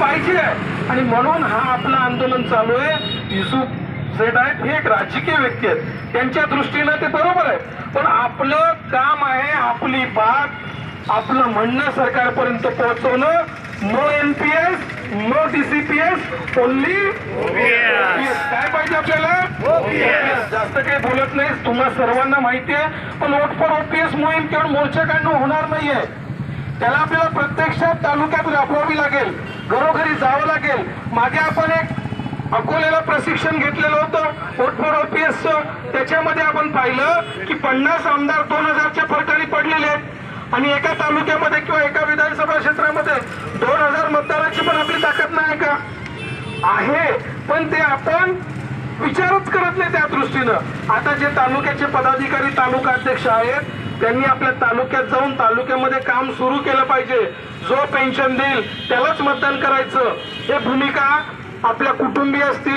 पाहिजे. आणि म्हणून हा आपलं आंदोलन चालू आहे. युसुफ सेठ आहेत हे एक राजकीय व्यक्ती आहेत. त्यांच्या दृष्टीनं ते बरोबर आहे. पण आपलं काम आहे आपली बात आपलं म्हणणं सरकारपर्यंत पोहोचवणं. No NPS no DCPS only काय पाहिजे आपल्याला? जास्त काही बोलत नाही तुम्हाला सर्वांना माहिती आहे. पण वोट फॉर ओपीएस मोहीम केवळ मोर्चा काढणं होणार नाहीये. त्याला आपल्याला प्रत्यक्षात तालुक्यात राबवावी लागेल. घरोघरी जावं लागेल. मागे आपण एक अकोल्याला प्रशिक्षण घेतलेलं होतं वोट फॉर ओपीएस त्याच्यामध्ये आपण पाहिलं की पन्नास आमदार दोन हजारच्या फरकाने पडलेले आहेत. आणि एका तालुक्यामध्ये किंवा एका विधानसभा क्षेत्रामध्ये दोन हजार मतदाराची पण आपली ताकद नाही का? आहे. पण ते आपण विचारच करत नाही त्या दृष्टीनं. आता जे तालुक्याचे पदाधिकारी तालुका अध्यक्ष आहेत त्यांनी आपल्या तालुक्यात जाऊन तालुक्यामध्ये काम सुरू केलं पाहिजे. जो पेन्शन देईल त्यालाच मतदान करायचं. हे भूमिका आपल्या कुटुंबीय असतील